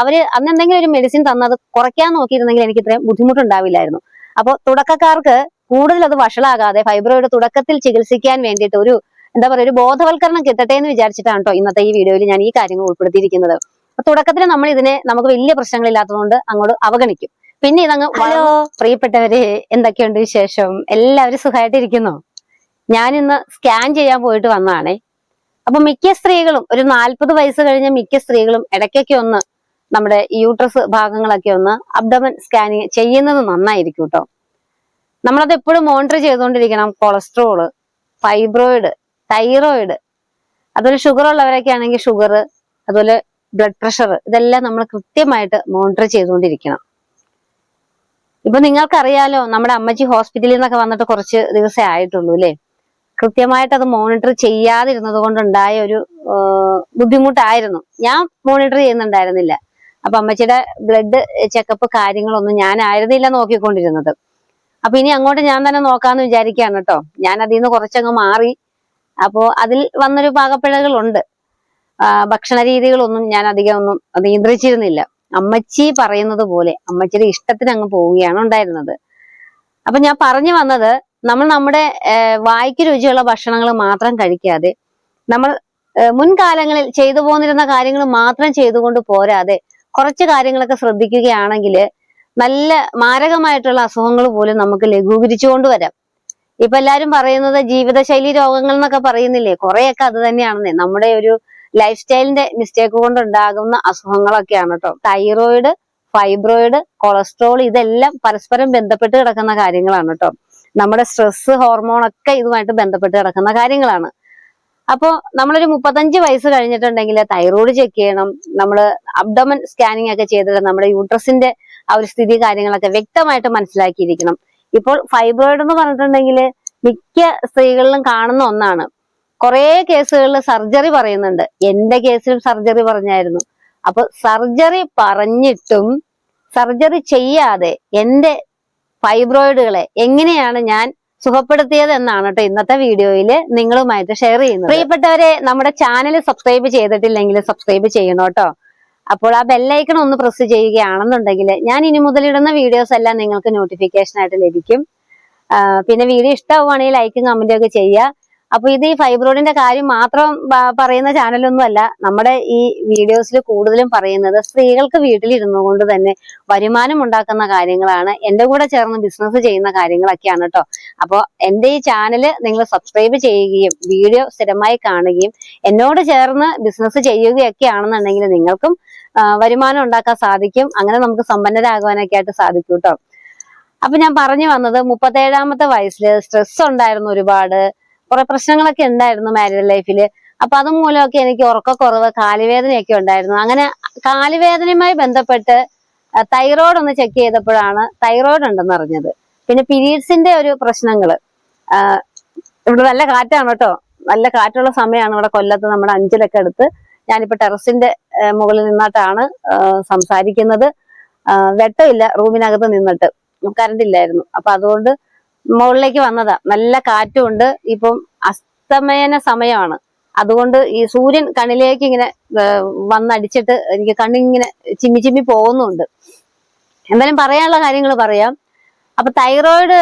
അവർ അന്ന് എന്തെങ്കിലും ഒരു മെഡിസിൻ തന്നത് കുറയ്ക്കാൻ നോക്കിയിരുന്നെങ്കിൽ എനിക്ക് ഇത്രയും ബുദ്ധിമുട്ടുണ്ടാവില്ലായിരുന്നു. അപ്പോൾ തുടക്കക്കാർക്ക് കൂടുതൽ അത് വഷളാകാതെ ഫൈബ്രോയിഡ് തുടക്കത്തിൽ ചികിത്സിക്കാൻ വേണ്ടിയിട്ട് ഒരു എന്താ പറയുക ഒരു ബോധവൽക്കരണം കിട്ടട്ടെ എന്ന് വിചാരിച്ചിട്ടാണ് കേട്ടോ ഇന്നത്തെ ഈ വീഡിയോയിൽ ഞാൻ ഈ കാര്യങ്ങൾ ഉൾപ്പെടുത്തിയിരിക്കുന്നത്. അപ്പൊ തുടക്കത്തിൽ നമ്മൾ ഇതിനെ നമുക്ക് വലിയ പ്രശ്നങ്ങളില്ലാത്തതുകൊണ്ട് അങ്ങോട്ട് അവഗണിക്കും. പിന്നെ ഇതങ്ങ് ഹലോ പ്രിയപ്പെട്ടവര് എന്തൊക്കെയുണ്ട് വിശേഷം? എല്ലാവരും സുഖമായിട്ടിരിക്കുന്നു? ഞാൻ ഇന്ന് സ്കാൻ ചെയ്യാൻ പോയിട്ട് വന്നതാണേ. അപ്പൊ മിക്ക സ്ത്രീകളും ഒരു നാൽപ്പത് വയസ്സ് കഴിഞ്ഞ മിക്ക സ്ത്രീകളും ഇടയ്ക്കൊക്കെ ഒന്ന് നമ്മുടെ യൂട്രസ് ഭാഗങ്ങളൊക്കെ ഒന്ന് അബ്ഡമൻ സ്കാനിങ് ചെയ്യുന്നത് നന്നായിരിക്കും കേട്ടോ നമ്മളത് എപ്പോഴും മോണിറ്റർ ചെയ്തുകൊണ്ടിരിക്കണം. കൊളസ്ട്രോൾ ഫൈബ്രോയിഡ് തൈറോയിഡ് അതുപോലെ ഷുഗർ ഉള്ളവരൊക്കെ ആണെങ്കിൽ ഷുഗർ അതുപോലെ ബ്ലഡ് പ്രഷർ ഇതെല്ലാം നമ്മൾ കൃത്യമായിട്ട് മോണിറ്റർ ചെയ്തുകൊണ്ടിരിക്കണം. ഇപ്പൊ നിങ്ങൾക്കറിയാലോ നമ്മുടെ അമ്മച്ചി ഹോസ്പിറ്റലിൽ നിന്നൊക്കെ വന്നിട്ട് കുറച്ച് ദിവസമേ ആയിട്ടുള്ളൂ അല്ലേ കൃത്യമായിട്ട് അത് മോണിറ്റർ ചെയ്യാതിരുന്നത് കൊണ്ടുണ്ടായ ഒരു ബുദ്ധിമുട്ടായിരുന്നു. ഞാൻ മോണിറ്റർ ചെയ്യുന്നുണ്ടായിരുന്നില്ല. അപ്പൊ അമ്മച്ചിയുടെ ബ്ലഡ് ചെക്കപ്പ് കാര്യങ്ങളൊന്നും ഞാനായിരുന്നില്ല നോക്കിക്കൊണ്ടിരുന്നത്. അപ്പൊ ഇനി അങ്ങോട്ട് ഞാൻ തന്നെ നോക്കാന്ന് വിചാരിക്കുകയാണ് കേട്ടോ. ഞാൻ അതിൽ നിന്ന് കുറച്ചങ്ങ് മാറി. അപ്പോ അതിൽ വന്നൊരു പാകപ്പിഴകളുണ്ട്. ഭക്ഷണ രീതികളൊന്നും ഞാൻ അധികം ഒന്നും നിയന്ത്രിച്ചിരുന്നില്ല. അമ്മച്ചി പറയുന്നത് പോലെ അമ്മച്ചിയുടെ ഇഷ്ടത്തിന് അങ്ങ് പോവുകയാണ് ഉണ്ടായിരുന്നത്. അപ്പൊ ഞാൻ പറഞ്ഞു വന്നത് നമ്മൾ നമ്മുടെ വായ്ക്ക് രുചിയുള്ള ഭക്ഷണങ്ങൾ മാത്രം കഴിക്കാതെ നമ്മൾ മുൻകാലങ്ങളിൽ ചെയ്തു പോന്നിരുന്ന കാര്യങ്ങൾ മാത്രം ചെയ്തുകൊണ്ട് പോരാതെ കുറച്ച് കാര്യങ്ങളൊക്കെ ശ്രദ്ധിക്കുകയാണെങ്കിൽ നല്ല മാരകമായിട്ടുള്ള അസുഖങ്ങൾ പോലും നമുക്ക് ലഘൂകരിച്ചുകൊണ്ട് വരാം. ഇപ്പൊ എല്ലാരും പറയുന്നത് ജീവിതശൈലി രോഗങ്ങൾ എന്നൊക്കെ പറയുന്നില്ലേ? കുറെയൊക്കെ അത് തന്നെയാണെന്നേ. നമ്മുടെ ഒരു ലൈഫ് സ്റ്റൈലിന്റെ മിസ്റ്റേക്ക് കൊണ്ടുണ്ടാകുന്ന അസുഖങ്ങളൊക്കെയാണ് കേട്ടോ. തൈറോയിഡ് ഫൈബ്രോയിഡ് കൊളസ്ട്രോൾ ഇതെല്ലാം പരസ്പരം ബന്ധപ്പെട്ട് കിടക്കുന്ന കാര്യങ്ങളാണ് കേട്ടോ. നമ്മുടെ സ്ട്രെസ് ഹോർമോൺ ഒക്കെ ഇതുമായിട്ട് ബന്ധപ്പെട്ട് കിടക്കുന്ന കാര്യങ്ങളാണ്. അപ്പോൾ നമ്മളൊരു മുപ്പത്തഞ്ച് വയസ്സ് കഴിഞ്ഞിട്ടുണ്ടെങ്കിൽ തൈറോയ്ഡ് ചെക്ക് ചെയ്യണം. നമ്മൾ അബ്ഡമൻ സ്കാനിങ് ഒക്കെ ചെയ്തിട്ട് നമ്മുടെ യൂട്രസിന്റെ ആ ഒരു സ്ഥിതി കാര്യങ്ങളൊക്കെ വ്യക്തമായിട്ട് മനസ്സിലാക്കിയിരിക്കണം. ഇപ്പോൾ ഫൈബ്രോയിഡ് എന്ന് പറഞ്ഞിട്ടുണ്ടെങ്കിൽ മിക്ക സ്ത്രീകളിലും കാണുന്ന ഒന്നാണ്. കുറേ കേസുകളിൽ സർജറി പറയുന്നുണ്ട്. എന്റെ കേസിലും സർജറി പറഞ്ഞായിരുന്നു. അപ്പൊ സർജറി പറഞ്ഞിട്ടും സർജറി ചെയ്യാതെ എന്റെ ഫൈബ്രോയിഡുകളെ എങ്ങനെയാണ് ഞാൻ സുഖപ്പെടുത്തിയത് എന്നാണ് കേട്ടോ ഇന്നത്തെ വീഡിയോയിൽ നിങ്ങളുമായിട്ട് ഷെയർ ചെയ്യുന്നത്. പ്രിയപ്പെട്ടവരെ നമ്മുടെ ചാനൽ സബ്സ്ക്രൈബ് ചെയ്തിട്ടില്ലെങ്കിൽ സബ്സ്ക്രൈബ് ചെയ്യണം കേട്ടോ. അപ്പോൾ ആ ബെല്ലൈക്കൺ ഒന്ന് പ്രസ് ചെയ്യുകയാണെന്നുണ്ടെങ്കിൽ ഞാൻ ഇനി മുതലിടുന്ന വീഡിയോസ് എല്ലാം നിങ്ങൾക്ക് നോട്ടിഫിക്കേഷൻ ആയിട്ട് ലഭിക്കും. പിന്നെ വീഡിയോ ഇഷ്ടമാവുകയാണെങ്കിൽ ലൈക്കും കമന്റും ഒക്കെ ചെയ്യുക. അപ്പൊ ഇത് ഈ ഫൈബ്രോയിഡിന്റെ കാര്യം മാത്രം പറയുന്ന ചാനലൊന്നും അല്ല നമ്മുടെ ഈ വീഡിയോസിൽ കൂടുതലും പറയുന്നത് സ്ത്രീകൾക്ക് വീട്ടിലിരുന്നു കൊണ്ട് തന്നെ വരുമാനം ഉണ്ടാക്കുന്ന കാര്യങ്ങളാണ്. എന്റെ കൂടെ ചേർന്ന് ബിസിനസ് ചെയ്യുന്ന കാര്യങ്ങളൊക്കെയാണ് കേട്ടോ. അപ്പോൾ എന്റെ ഈ ചാനൽ നിങ്ങൾ സബ്സ്ക്രൈബ് ചെയ്യുകയും വീഡിയോ സ്ഥിരമായി കാണുകയും എന്നോട് ചേർന്ന് ബിസിനസ് ചെയ്യുകയൊക്കെ ആണെന്നുണ്ടെങ്കിൽ നിങ്ങൾക്കും വരുമാനം ഉണ്ടാക്കാൻ സാധിക്കും. അങ്ങനെ നമുക്ക് സമ്പന്നരാകുവാനൊക്കെ ആയിട്ട് സാധിക്കും കേട്ടോ. അപ്പൊ ഞാൻ പറഞ്ഞു വന്നത് മുപ്പത്തേഴാമത്തെ വയസ്സിൽ സ്ട്രെസ് ഉണ്ടായിരുന്നു ഒരുപാട്. കുറെ പ്രശ്നങ്ങളൊക്കെ ഉണ്ടായിരുന്നു മാരീഡ് ലൈഫിൽ അപ്പൊ അത് മൂലമൊക്കെ എനിക്ക് ഉറക്കക്കുറവ് കാലുവേദനയൊക്കെ ഉണ്ടായിരുന്നു. അങ്ങനെ കാലുവേദനയുമായി ബന്ധപ്പെട്ട് തൈറോയ്ഡ് ഒന്ന് ചെക്ക് ചെയ്തപ്പോഴാണ് തൈറോയ്ഡ് ഉണ്ടെന്ന് അറിഞ്ഞത്. പിന്നെ പീരീഡ്സിന്റെ ഒരു പ്രശ്നങ്ങൾ. ഇവിടെ നല്ല കാറ്റാണ് കേട്ടോ. നല്ല കാറ്റുള്ള സമയമാണ് ഇവിടെ കൊല്ലത്ത് നമ്മുടെ അഞ്ചിലൊക്കെ അടുത്ത്. ഞാനിപ്പോ ടെറസിന്റെ മുകളിൽ നിന്നിട്ടാണ് സംസാരിക്കുന്നത്. വെട്ടമില്ല റൂമിനകത്ത് നിന്നിട്ട്. കറണ്ട് ഇല്ലായിരുന്നു അപ്പൊ അതുകൊണ്ട് മുകളിലേക്ക് വന്നതാ. നല്ല കാറ്റുമുണ്ട്. ഇപ്പം അസ്തമയന സമയമാണ്. അതുകൊണ്ട് ഈ സൂര്യൻ കണ്ണിലേക്ക് ഇങ്ങനെ വന്നടിച്ചിട്ട് എനിക്ക് കണ്ണിങ്ങനെ ചിമ്മി ചിമ്മി പോകുന്നുണ്ട്. എന്തായാലും പറയാനുള്ള കാര്യങ്ങൾ പറയാം. അപ്പൊ തൈറോയിഡ്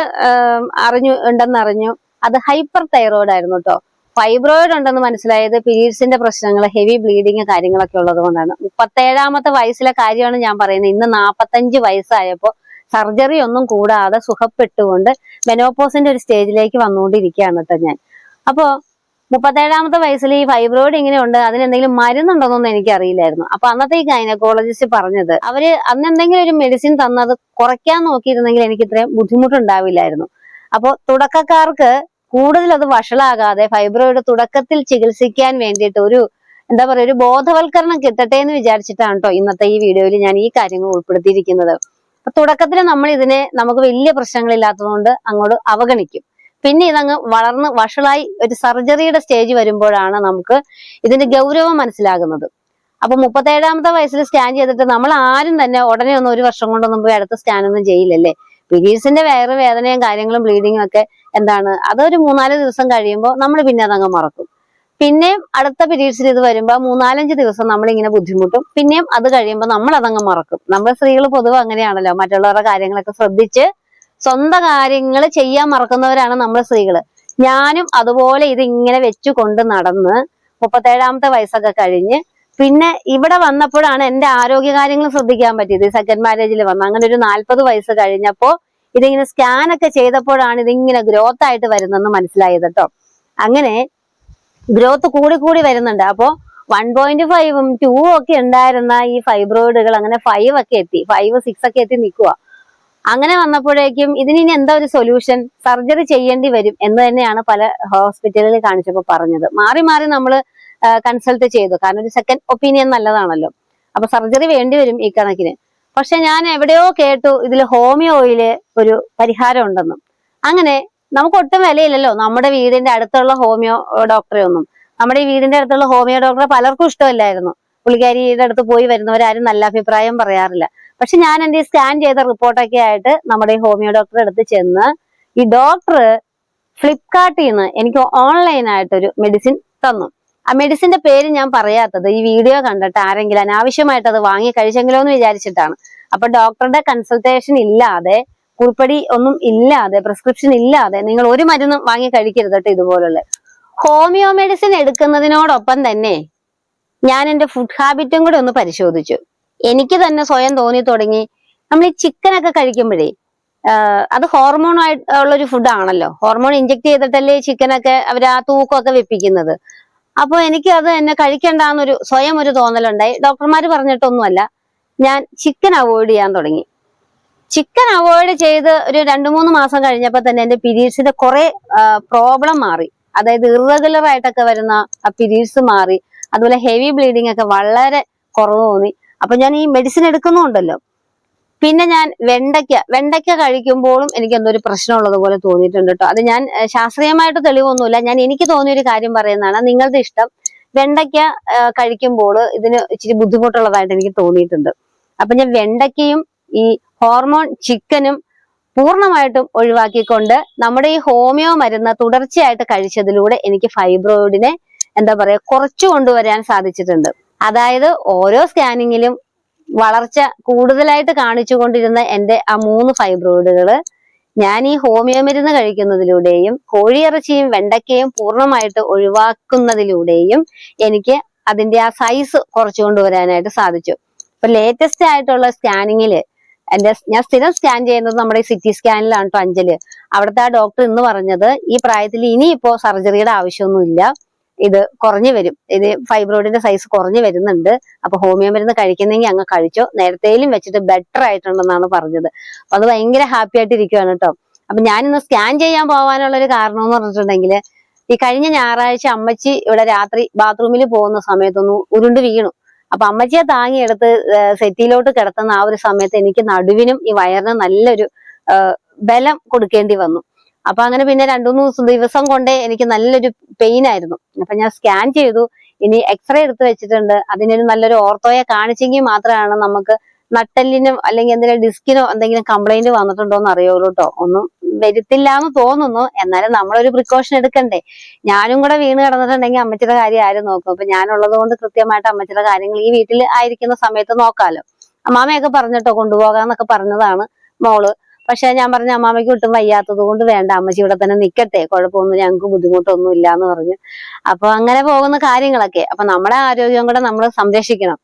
അറിഞ്ഞു ഉണ്ടെന്ന് അറിഞ്ഞു അത് ഹൈപ്പർ തൈറോയിഡ് ആയിരുന്നു കേട്ടോ ഫൈബ്രോയിഡ് ഉണ്ടെന്ന് മനസ്സിലായത് പീരീഡ്സിന്റെ പ്രശ്നങ്ങൾ ഹെവി ബ്ലീഡിങ് കാര്യങ്ങളൊക്കെ ഉള്ളത് കൊണ്ടാണ്. മുപ്പത്തേഴാമത്തെ വയസ്സിലെ കാര്യമാണ് ഞാൻ പറയുന്നത്. ഇന്ന് നാപ്പത്തഞ്ച് വയസ്സായപ്പോ സർജറി ഒന്നും കൂടാതെ സുഖപ്പെട്ടുകൊണ്ട് മെനോപോസിന്റെ ഒരു സ്റ്റേജിലേക്ക് വന്നുകൊണ്ടിരിക്കുകയാണ് കേട്ടോ ഞാൻ. അപ്പോ മുപ്പത്തേഴാമത്തെ വയസ്സിൽ ഈ ഫൈബ്രോയിഡ് ഇങ്ങനെ ഉണ്ട് അതിന് എന്തെങ്കിലും മരുന്നുണ്ടോന്നൊന്നും എനിക്ക് അറിയില്ലായിരുന്നു അപ്പൊ അന്നത്തെ ഈ ഗൈനക്കോളജിസ്റ്റ് പറഞ്ഞത് അവർ അന്ന് എന്തെങ്കിലും ഒരു മെഡിസിൻ തന്നത് കുറയ്ക്കാൻ നോക്കിയിരുന്നെങ്കിൽ എനിക്ക് ഇത്രയും ബുദ്ധിമുട്ടുണ്ടാവില്ലായിരുന്നു. അപ്പോൾ തുടക്കക്കാർക്ക് കൂടുതൽ അത് വഷളാകാതെ ഫൈബ്രോയിഡ് തുടക്കത്തിൽ ചികിത്സിക്കാൻ വേണ്ടിയിട്ട് ഒരു എന്താ പറയുക ഒരു ബോധവൽക്കരണം കിട്ടട്ടെ എന്ന് വിചാരിച്ചിട്ടാണ് കേട്ടോ ഇന്നത്തെ ഈ വീഡിയോയിൽ ഞാൻ ഈ കാര്യങ്ങൾ ഉൾപ്പെടുത്തിയിരിക്കുന്നത്. തുടക്കത്തിൽ നമ്മൾ ഇതിനെ നമുക്ക് വലിയ പ്രശ്നങ്ങളില്ലാത്തതുകൊണ്ട് അങ്ങോട്ട് അവഗണിക്കും. പിന്നെ ഇതങ്ങ് വളർന്ന് വഷളായി ഒരു സർജറിയുടെ സ്റ്റേജ് വരുമ്പോഴാണ് നമുക്ക് ഇതിന്റെ ഗൗരവം മനസ്സിലാകുന്നത്. അപ്പൊ മുപ്പത്തേഴാമത്തെ വയസ്സിൽ സ്കാൻ ചെയ്തിട്ട് നമ്മൾ ആരും തന്നെ ഉടനെ ഒന്നും ഒരു വർഷം കൊണ്ടൊന്നും പോയി അടുത്ത സ്കാൻ ഒന്നും ചെയ്യില്ലല്ലേ? പീരീഡ്സിന്റെ വേറെ വേദനയും കാര്യങ്ങളും ബ്ലീഡിങ്ങും ഒക്കെ എന്താണ്? അതൊരു മൂന്നാൽ ദിവസം കഴിയുമ്പോൾ നമ്മൾ പിന്നെ അതങ്ങ് മറക്കും. പിന്നെയും അടുത്ത പീരീഡ്സിൽ ഇത് വരുമ്പോൾ മൂന്നാലഞ്ച് ദിവസം നമ്മളിങ്ങനെ ബുദ്ധിമുട്ടും. പിന്നെയും അത് കഴിയുമ്പോൾ നമ്മൾ അതങ്ങ് മറക്കും. നമ്മൾ സ്ത്രീകൾ പൊതുവെ അങ്ങനെയാണല്ലോ. മറ്റുള്ളവരുടെ കാര്യങ്ങളൊക്കെ ശ്രദ്ധിച്ച് സ്വന്തം കാര്യങ്ങൾ ചെയ്യാൻ മറക്കുന്നവരാണ് നമ്മൾ സ്ത്രീകൾ ഞാനും അതുപോലെ ഇത് ഇങ്ങനെ വെച്ചു കൊണ്ട് നടന്ന് മുപ്പത്തേഴാമത്തെ വയസ്സൊക്കെ കഴിഞ്ഞ് പിന്നെ ഇവിടെ വന്നപ്പോഴാണ് എന്റെ ആരോഗ്യ കാര്യങ്ങൾ ശ്രദ്ധിക്കാൻ പറ്റിയത്. സെക്കൻഡ് മാരേജിൽ വന്ന്. അങ്ങനെ ഒരു നാല്പത് വയസ്സ് കഴിഞ്ഞപ്പോൾ ഇതിങ്ങനെ സ്കാൻ ഒക്കെ ചെയ്തപ്പോഴാണ് ഇതിങ്ങനെ ഗ്രോത്ത് ആയിട്ട് വരുന്നെന്ന് മനസ്സിലായത് കേട്ടോ അങ്ങനെ ഗ്രോത്ത് കൂടി കൂടി വരുന്നുണ്ട്. അപ്പോ വൺ പോയിന്റ് ഫൈവും ടൂ ഒക്കെ ഉണ്ടായിരുന്ന ഈ ഫൈബ്രോയിഡുകൾ അങ്ങനെ ഫൈവ് ഒക്കെ എത്തി. ഫൈവ് സിക്സ് ഒക്കെ എത്തി നിൽക്കുക അങ്ങനെ വന്നപ്പോഴേക്കും ഇതിന് ഇനി എന്താ ഒരു സൊല്യൂഷൻ സർജറി ചെയ്യേണ്ടി വരും എന്ന് തന്നെയാണ് പല ഹോസ്പിറ്റലുകളിൽ കാണിച്ചപ്പോൾ പറഞ്ഞത്. മാറി മാറി നമ്മൾ കൺസൾട്ട് ചെയ്തു. കാരണം ഒരു സെക്കൻഡ് ഒപ്പീനിയൻ നല്ലതാണല്ലോ. അപ്പൊ സർജറി വേണ്ടി വരും ഈ കണക്കിന്. പക്ഷെ ഞാൻ എവിടെയോ കേട്ടു ഇതിൽ ഹോമിയോയിൽ ഒരു പരിഹാരം ഉണ്ടെന്നും. അങ്ങനെ നമുക്ക് ഒട്ടും വിലയില്ലല്ലോ. നമ്മുടെ വീടിന്റെ അടുത്തുള്ള ഹോമിയോ ഡോക്ടറെ ഒന്നും. നമ്മുടെ ഈ വീടിന്റെ അടുത്തുള്ള ഹോമിയോ ഡോക്ടറെ പലർക്കും ഇഷ്ടമല്ലായിരുന്നു. പുള്ളിക്കാരിയുടെ അടുത്ത് പോയി വരുന്നവരാരും നല്ല അഭിപ്രായം പറയാറില്ല. പക്ഷെ ഞാൻ എന്റെ ഈ സ്കാൻ ചെയ്ത റിപ്പോർട്ടൊക്കെ ആയിട്ട് നമ്മുടെ ഈ ഹോമിയോ ഡോക്ടറെ അടുത്ത് ചെന്ന് ഈ ഡോക്ടർ ഫ്ലിപ്കാർട്ടിൽ നിന്ന് എനിക്ക് ഓൺലൈൻ ആയിട്ടൊരു മെഡിസിൻ തന്നു. ആ മെഡിസിന്റെ പേര് ഞാൻ പറയാത്തത് ഈ വീഡിയോ കണ്ടിട്ട് ആരെങ്കിലും അനാവശ്യമായിട്ട് അത് വാങ്ങി കഴിച്ചെങ്കിലോ എന്ന് വിചാരിച്ചിട്ടാണ്. അപ്പൊ ഡോക്ടറുടെ കൺസൾട്ടേഷൻ ഇല്ലാതെ കുറിപ്പടി ഒന്നും ഇല്ലാതെ പ്രിസ്ക്രിപ്ഷൻ ഇല്ലാതെ നിങ്ങൾ ഒരു മരുന്നും വാങ്ങി കഴിക്കരുത് കേട്ടോ ഇതുപോലുള്ള. ഹോമിയോ മെഡിസിൻ എടുക്കുന്നതിനോടൊപ്പം തന്നെ ഞാൻ എന്റെ ഫുഡ് ഹാബിറ്റും കൂടെ ഒന്ന് പരിശോധിച്ചു. എനിക്ക് തന്നെ സ്വയം തോന്നി തുടങ്ങി. നമ്മൾ ഈ ചിക്കനൊക്കെ കഴിക്കുമ്പോഴേ അത് ഹോർമോൺ ആയിട്ട് ഉള്ള ഒരു ഫുഡ് ആണല്ലോ. ഹോർമോൺ ഇഞ്ചെക്ട് ചെയ്തിട്ടല്ലേ ചിക്കനൊക്കെ അവർ ആ തൂക്കമൊക്കെ വെപ്പിക്കുന്നത്. അപ്പൊ എനിക്ക് അത് എന്നെ കഴിക്കണ്ടെന്നൊരു സ്വയം ഒരു തോന്നലുണ്ടായി. ഡോക്ടർമാർ പറഞ്ഞിട്ടൊന്നുമല്ല. ഞാൻ ചിക്കൻ അവോയ്ഡ് ചെയ്യാൻ തുടങ്ങി. ചിക്കൻ അവോയ്ഡ് ചെയ്ത് ഒരു രണ്ടു മൂന്ന് മാസം കഴിഞ്ഞപ്പോൾ തന്നെ എന്റെ പീരീഡ്സിന്റെ കുറെ പ്രോബ്ലം മാറി. അതായത് ഇറഗുലർ ആയിട്ടൊക്കെ വരുന്ന പിരീഡ്സ് മാറി. അതുപോലെ ഹെവി ബ്ലീഡിംഗ് ഒക്കെ വളരെ കുറവ് തോന്നി. അപ്പൊ ഞാൻ ഈ മെഡിസിൻ എടുക്കുന്നുണ്ടല്ലോ. പിന്നെ ഞാൻ വെണ്ടയ്ക്ക വെണ്ടയ്ക്ക കഴിക്കുമ്പോഴും എനിക്ക് എന്തോ ഒരു പ്രശ്നമുള്ളത് പോലെ തോന്നിയിട്ടുണ്ട് കേട്ടോ അത് ഞാൻ ശാസ്ത്രീയമായിട്ട് തെളിവൊന്നുമില്ല. ഞാൻ എനിക്ക് തോന്നിയ ഒരു കാര്യം പറയുന്നതാണ്. നിങ്ങളുടെ ഇഷ്ടം വെണ്ടയ്ക്ക കഴിക്കുമ്പോൾ ഇതിന് ഇച്ചിരി ബുദ്ധിമുട്ടുള്ളതായിട്ട് എനിക്ക് തോന്നിയിട്ടുണ്ട്. അപ്പൊ ഞാൻ വെണ്ടയ്ക്കയും ഈ ഹോർമോൺ ചിക്കനും പൂർണമായിട്ടും ഒഴിവാക്കിക്കൊണ്ട് നമ്മുടെ ഈ ഹോമിയോ മരുന്ന് തുടർച്ചയായിട്ട് കഴിച്ചതിലൂടെ എനിക്ക് ഫൈബ്രോയിഡിനെ എന്താ പറയുക കുറച്ചു കൊണ്ടുവരാൻ സാധിച്ചിട്ടുണ്ട്. അതായത് ഓരോ സ്കാനിങ്ങിലും വളർച്ച കൂടുതലായിട്ട് കാണിച്ചുകൊണ്ടിരുന്ന എന്റെ ആ മൂന്ന് ഫൈബ്രോയിഡുകൾ ഞാൻ ഈ ഹോമിയോ മരുന്ന് കഴിക്കുന്നതിലൂടെയും കോഴിയിറച്ചിയും വെണ്ടയ്ക്കയും പൂർണമായിട്ട് ഒഴിവാക്കുന്നതിലൂടെയും എനിക്ക് അതിന്റെ ആ സൈസ് കുറച്ചു കൊണ്ടുവരാനായിട്ട് സാധിച്ചു. ഇപ്പൊ ലേറ്റസ്റ്റ് ആയിട്ടുള്ള സ്കാനിങ്ങിൽ എന്റെ ഞാൻ സ്ഥിരം സ്കാൻ ചെയ്യുന്നത് നമ്മുടെ സിറ്റി സ്കാനിലാണ് കേട്ടോ അഞ്ചൽ. അവിടുത്തെ ആ ഡോക്ടർ ഇന്ന് പറഞ്ഞത് ഈ പ്രായത്തിൽ ഇനിയിപ്പോ സർജറിയുടെ ആവശ്യമൊന്നുമില്ല. ഇത് കുറഞ്ഞു വരും. ഇത് ഫൈബ്രോയിഡിന്റെ സൈസ് കുറഞ്ഞു വരുന്നുണ്ട്. അപ്പൊ ഹോമിയോ മരുന്ന് കഴിക്കുന്നെങ്കിൽ അങ്ങ് കഴിച്ചോ. നേരത്തേലും വെച്ചിട്ട് ബെറ്റർ ആയിട്ടുണ്ടെന്നാണ് പറഞ്ഞത്. അപ്പൊ അത് ഭയങ്കര ഹാപ്പി ആയിട്ട് ഇരിക്കുവാണ് കേട്ടോ അപ്പൊ ഞാനിന്ന് സ്കാൻ ചെയ്യാൻ പോകാനുള്ള ഒരു കാരണം എന്ന് പറഞ്ഞിട്ടുണ്ടെങ്കിൽ ഈ കഴിഞ്ഞ ഞായറാഴ്ച അമ്മച്ചി ഇവിടെ രാത്രി ബാത്റൂമിൽ പോകുന്ന സമയത്തൊന്നും ഉരുണ്ട് വീണു. അപ്പൊ അമ്മച്ചിയെ താങ്ങിയെടുത്ത് സെറ്റിയിലോട്ട് കിടത്തുന്ന ആ ഒരു സമയത്ത് എനിക്ക് നടുവിനും ഈ വയറിനും നല്ലൊരു ബലം കൊടുക്കേണ്ടി വന്നു. അപ്പൊ അങ്ങനെ പിന്നെ രണ്ടു മൂന്ന് ദിവസം കൊണ്ടേ എനിക്ക് നല്ലൊരു പെയിൻ ആയിരുന്നു. അപ്പൊ ഞാൻ സ്കാൻ ചെയ്തു. ഇനി എക്സ്റേ എടുത്ത് വെച്ചിട്ടുണ്ട്. അതിനൊരു നല്ലൊരു ഓർത്തോയെ കാണിച്ചെങ്കിൽ മാത്രമാണ് നമുക്ക് നട്ടെല്ലിനും അല്ലെങ്കിൽ എന്തെങ്കിലും ഡിസ്കിനോ എന്തെങ്കിലും കംപ്ലൈന്റ് വന്നിട്ടുണ്ടോ എന്ന് അറിയുള്ളൂ കേട്ടോ ഒന്നും വരുത്തില്ല എന്ന് തോന്നുന്നു. എന്നാലും നമ്മളൊരു പ്രിക്കോഷൻ എടുക്കണ്ടേ. ഞാനും കൂടെ വീണ് കിടന്നിട്ടുണ്ടെങ്കിൽ അമ്മച്ചിയുടെ കാര്യം ആരും നോക്കും? അപ്പൊ ഞാനുള്ളത് കൊണ്ട് കൃത്യമായിട്ട് അമ്മച്ചിയുടെ കാര്യങ്ങൾ ഈ വീട്ടിൽ ആയിരിക്കുന്ന സമയത്ത് നോക്കാലോ. അമ്മാമയൊക്കെ പറഞ്ഞിട്ടോ കൊണ്ടുപോകാന്നൊക്കെ പറഞ്ഞതാണ് മോൾ. പക്ഷെ ഞാൻ പറഞ്ഞ അമ്മാമയ്ക്ക് ഒട്ടും വയ്യാത്തത് കൊണ്ട് വേണ്ട അമ്മച്ചി ഇവിടെ തന്നെ നിക്കട്ടെ. കുഴപ്പമൊന്നും ഞങ്ങൾക്ക് ബുദ്ധിമുട്ടൊന്നും ഇല്ല എന്ന് പറഞ്ഞു. അപ്പൊ അങ്ങനെ പോകുന്ന കാര്യങ്ങളൊക്കെ. അപ്പൊ നമ്മുടെ ആരോഗ്യം കൂടെ നമ്മൾ സംരക്ഷിക്കണം.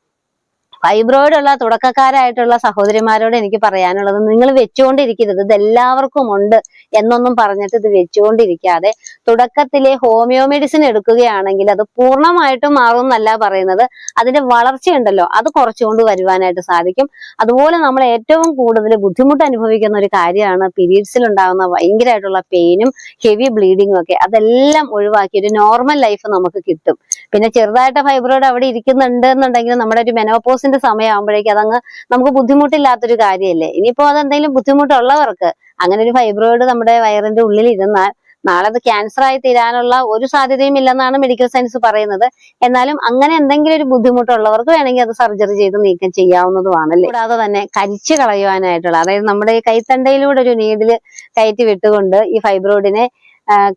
ഫൈബ്രോയിഡ് ഉള്ള തുടക്കക്കാരായിട്ടുള്ള സഹോദരിമാരോട് എനിക്ക് പറയാനുള്ളത് നിങ്ങൾ വെച്ചുകൊണ്ടിരിക്കരുത്. ഇത് എല്ലാവർക്കും ഉണ്ട് എന്നൊന്നും പറഞ്ഞിട്ട് ഇത് വെച്ചുകൊണ്ടിരിക്കാതെ തുടക്കത്തിലെ ഹോമിയോ മെഡിസിൻ എടുക്കുകയാണെങ്കിൽ അത് പൂർണമായിട്ടും മാറും എന്നല്ല പറയുന്നത്. അതിന്റെ വളർച്ചയുണ്ടല്ലോ അത് കുറച്ചുകൊണ്ട് വരുവാനായിട്ട് സാധിക്കും. അതുപോലെ നമ്മൾ ഏറ്റവും കൂടുതൽ ബുദ്ധിമുട്ട് അനുഭവിക്കുന്ന ഒരു കാര്യമാണ് പീരീഡ്സിൽ ഉണ്ടാകുന്ന ഭയങ്കരമായിട്ടുള്ള പെയിനും ഹെവി ബ്ലീഡിങ്ങും ഒക്കെ. അതെല്ലാം ഒഴിവാക്കി ഒരു നോർമൽ ലൈഫ് നമുക്ക് കിട്ടും. പിന്നെ ചെറുതായിട്ട് ഫൈബ്രോയിഡ് അവിടെ ഇരിക്കുന്നുണ്ട് എന്നുണ്ടെങ്കിൽ നമ്മുടെ ഒരു മെനോപോസിന്റെ സമയമാകുമ്പോഴേക്കും അതങ്ങ് നമുക്ക് ബുദ്ധിമുട്ടില്ലാത്തൊരു കാര്യമല്ലേ? ഇനിയിപ്പോ അതെന്തെങ്കിലും ബുദ്ധിമുട്ടുള്ളവർക്ക് അങ്ങനെ ഒരു ഫൈബ്രോയിഡ് നമ്മുടെ വയറിന്റെ ഉള്ളിൽ ഇരുന്നാൽ നാളെ അത് ക്യാൻസർ ആയി തീരാനുള്ള ഒരു സാധ്യതയും ഇല്ലെന്നാണ് മെഡിക്കൽ സയൻസ് പറയുന്നത്. എന്നാലും അങ്ങനെ എന്തെങ്കിലും ഒരു ബുദ്ധിമുട്ടുള്ളവർക്ക് വേണമെങ്കിൽ അത് സർജറി ചെയ്ത് നീക്കം ചെയ്യാവുന്നതുമാണല്ലേ കൂടാതെ തന്നെ കരിച്ചു കളയുവാനായിട്ടുള്ള അതായത് നമ്മുടെ ഈ കൈത്തണ്ടയിലൂടെ ഒരു നീഡിൽ കയറ്റി വിട്ടുകൊണ്ട് ഈ ഫൈബ്രോയിഡിനെ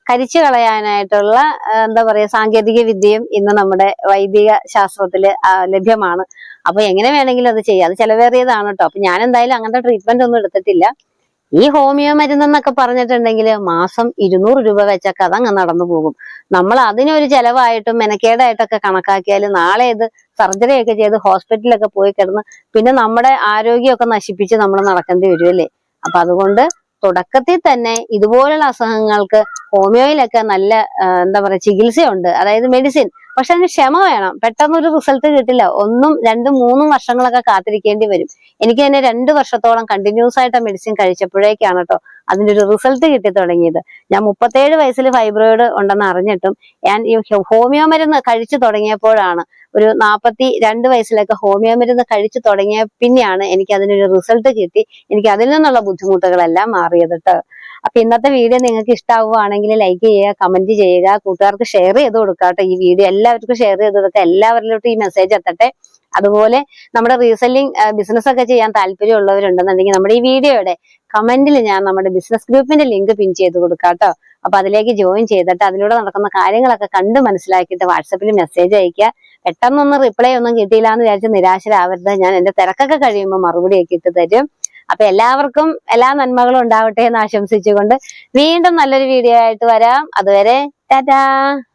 കരിച്ചു കളയാനായിട്ടുള്ള എന്താ പറയാ സാങ്കേതിക വിദ്യയും ഇന്ന് നമ്മുടെ വൈദിക ശാസ്ത്രത്തിൽ ലഭ്യമാണ്. അപ്പൊ എങ്ങനെ വേണമെങ്കിലും അത് ചെയ്യാം. അത് ചെലവേറിയതാണ് കേട്ടോ അപ്പൊ ഞാൻ എന്തായാലും അങ്ങനത്തെ ട്രീറ്റ്മെന്റ് ഒന്നും എടുത്തിട്ടില്ല. ഈ ഹോമിയോ മരുന്നെന്നൊക്കെ പറഞ്ഞിട്ടുണ്ടെങ്കിൽ മാസം ഇരുന്നൂറ് രൂപ വെച്ചൊക്കെ അതങ്ങ് നടന്നു പോകും. നമ്മൾ അതിനൊരു ചെലവായിട്ടും മെനക്കേടായിട്ടൊക്കെ കണക്കാക്കിയാൽ നാളെ ഇത് സർജറി ഒക്കെ ചെയ്ത് ഹോസ്പിറ്റലിലൊക്കെ പോയി കിടന്ന് പിന്നെ നമ്മുടെ ആരോഗ്യമൊക്കെ നശിപ്പിച്ച് നമ്മൾ നടക്കേണ്ടി വരുമല്ലേ അപ്പൊ അതുകൊണ്ട് തുടക്കത്തിൽ തന്നെ ഇതുപോലുള്ള അസുഖങ്ങൾക്ക് ഹോമിയോയിലൊക്കെ നല്ല എന്താ പറയാ ചികിത്സയുണ്ട്. അതായത് മെഡിസിൻ പക്ഷെ അതിന് ക്ഷമ വേണം. പെട്ടെന്ന് ഒരു റിസൾട്ട് കിട്ടില്ല. ഒന്നും രണ്ടും മൂന്നും വർഷങ്ങളൊക്കെ കാത്തിരിക്കേണ്ടി വരും. എനിക്ക് തന്നെ രണ്ട് വർഷത്തോളം കണ്ടിന്യൂസ് ആയിട്ട് മെഡിസിൻ കഴിച്ചപ്പോഴേക്കാണ് കേട്ടോ അതിന്റെ ഒരു റിസൾട്ട് കിട്ടി തുടങ്ങിയത്. ഞാൻ മുപ്പത്തേഴ് വയസ്സിൽ ഫൈബ്രോയിഡ് ഉണ്ടെന്ന് അറിഞ്ഞിട്ടും ഞാൻ ഈ ഹോമിയോ മരുന്ന് കഴിച്ചു തുടങ്ങിയപ്പോഴാണ് ഒരു നാൽപ്പത്തി രണ്ട് വയസ്സിലൊക്കെ ഹോമിയോ മരുന്ന് കഴിച്ചു തുടങ്ങിയ പിന്നെയാണ് എനിക്ക് അതിനൊരു റിസൾട്ട് കിട്ടി. എനിക്ക് അതിൽ നിന്നുള്ള ബുദ്ധിമുട്ടുകളെല്ലാം മാറിയത് കേട്ടോ. അപ്പൊ ഇന്നത്തെ വീഡിയോ നിങ്ങൾക്ക് ഇഷ്ടാവുകയാണെങ്കിൽ ലൈക്ക് ചെയ്യുക കമന്റ് ചെയ്യുക കൂട്ടുകാർക്ക് ഷെയർ ചെയ്ത് കൊടുക്കുക ഈ വീഡിയോ. എല്ലാവർക്കും ഷെയർ ചെയ്ത് കൊടുക്കുക. എല്ലാവരിലോട്ടും ഈ മെസ്സേജ് എത്തട്ടെ. അതുപോലെ നമ്മുടെ റീസെല്ലിംഗ് ബിസിനസ് ഒക്കെ ചെയ്യാൻ താല്പര്യമുള്ളവരുണ്ടെന്നുണ്ടെങ്കിൽ നമ്മുടെ ഈ വീഡിയോയുടെ കമന്റിൽ ഞാൻ നമ്മുടെ ബിസിനസ് ഗ്രൂപ്പിന്റെ ലിങ്ക് പിൻ ചെയ്ത് കൊടുക്കാം കേട്ടോ. അപ്പൊ അതിലേക്ക് ജോയിൻ ചെയ്തിട്ട് അതിലൂടെ നടക്കുന്ന കാര്യങ്ങളൊക്കെ കണ്ട് മനസ്സിലാക്കിയിട്ട് വാട്സപ്പിൽ മെസ്സേജ് അയക്കുക പെട്ടെന്നൊന്നും റിപ്ലൈ ഒന്നും കിട്ടിയില്ല എന്ന് വിചാരിച്ച് നിരാശരാവരുത്. ഞാൻ എന്റെ തിരക്കൊക്കെ കഴിയുമ്പോൾ മറുപടിയൊക്കെ ഇട്ട് തരും. അപ്പൊ എല്ലാവർക്കും എല്ലാ നന്മകളും ഉണ്ടാവട്ടെ എന്ന് ആശംസിച്ചുകൊണ്ട് വീണ്ടും നല്ലൊരു വീഡിയോ ആയിട്ട് വരാം. അതുവരെ ടാറ്റാ.